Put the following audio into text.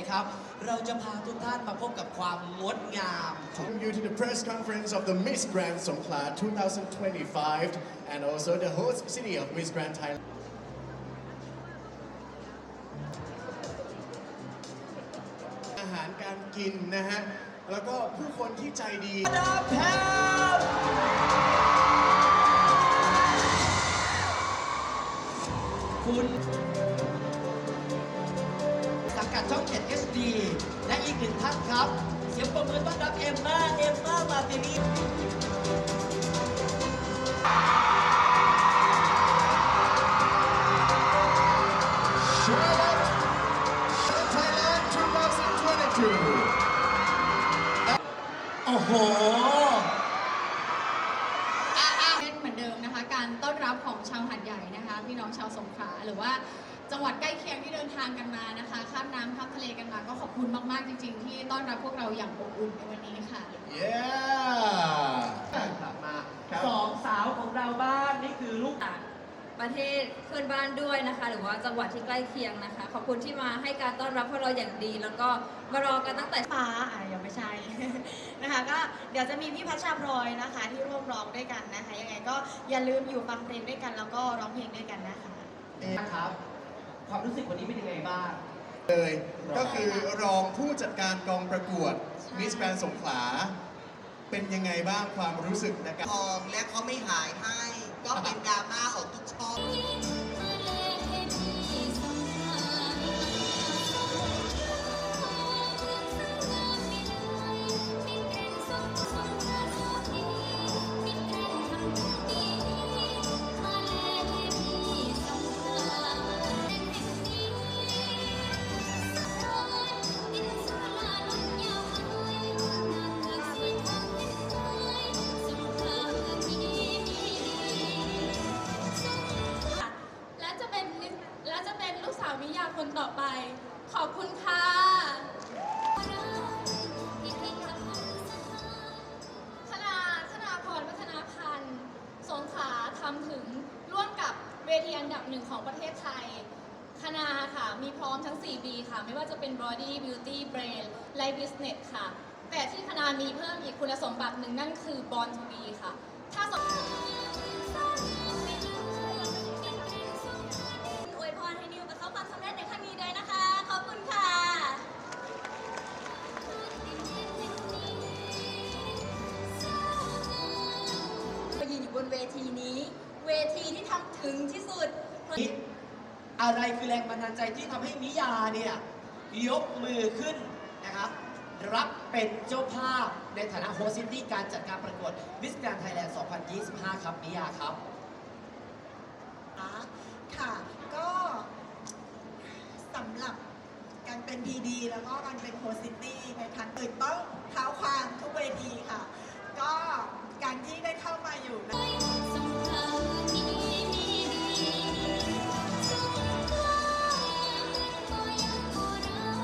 นะครับเราจะพาทุกท่านมาพบกับความงดงาม Welcome you to the press conference of the Miss Grand Songkhla 2025 and also the host city of Miss Grand Thailand. อาหารการกินนะฮะ แล้วก็ผู้คนที่ใจดีดาแพมคุณสั งกัดช่อง 7 HD และอีกหนึ่งท่านครับ เสียงปรบมือต้อนรับเอมมาเอมมามาตินีโอ้โหเป็นเหมือนเดิมนะคะ การต้อนรับของชาวหัดใหญ่นะคะ พี่น้องชาวสงขลาหรือว่าจังหวัดใกล้เคียงที่เดินทางกันมานะคะข้า คุณมากๆจริง ๆ ที่ต้อนรับพวกเราอย่างอบอุ่นในวันนี้ค่ะ Yeah กลับมาครับสองสาวของเราบ้านนี่คือลูกต่างประเทศเพื่อนบ้านด้วยนะคะ หรือว่าจังหวัดที่ใกล้เคียงนะคะ ขอบคุณที่มาให้การต้อนรับพวกเราอย่างดี แล้วก็มารอกันตั้งแต่ฟ้าอะยังไม่ใช่ นะคะก็เดี๋ยวจะมีพี่พัชชาพลอยนะคะ ที่ร่วมร้องด้วยกันนะคะ ยังไงก็อย่าลืมอยู่ฟังเพลงด้วยกัน แล้วก็ร้องเพลงด้วยกันนะคะนะครับ ความรู้สึกวันนี้เป็นยังไงบ้าง เลยก็คือรองผู้จัดการกองประกวด Miss Grand สงขลา เป็นยังไงบ้างความรู้สึกนะครับ ทองและเขาไม่หายให้ก็เป็นดราม่า จะเป็นลูกสาวมิยาคนต่อไป ขอบคุณค่ะคณาคณาพรวัฒนาพันธ์ สงขลาทำถึงร่วมกับเวทีอันดับหนึ่งของประเทศไทย คณาค่ะ มีพร้อมทั้ง 4 B ค่ะ ไม่ว่าจะเป็น Body Beauty Brain Life Business ค่ะ แต่ที่คณามีเพิ่มอีกคุณสมบัติหนึ่งนั่นคือ Born to Be ค่ะ ถ้าสมอ เวทีนี้ เวทีที่ทำถึงที่สุด อะไรคือแรงบันดาลใจที่ทำให้มิยาเนี่ย ยกมือขึ้นนะครับ รับเป็นเจ้าภาพในฐานะโฮสซิตี้การจัดการประกวด Miss Grand Thailand 2025 ครับมิยาครับ ค่ะ ก็สำหรับการเป็น PD แล้วก็การเป็นโฮสซิตี้ในครั้งอื่นต้อง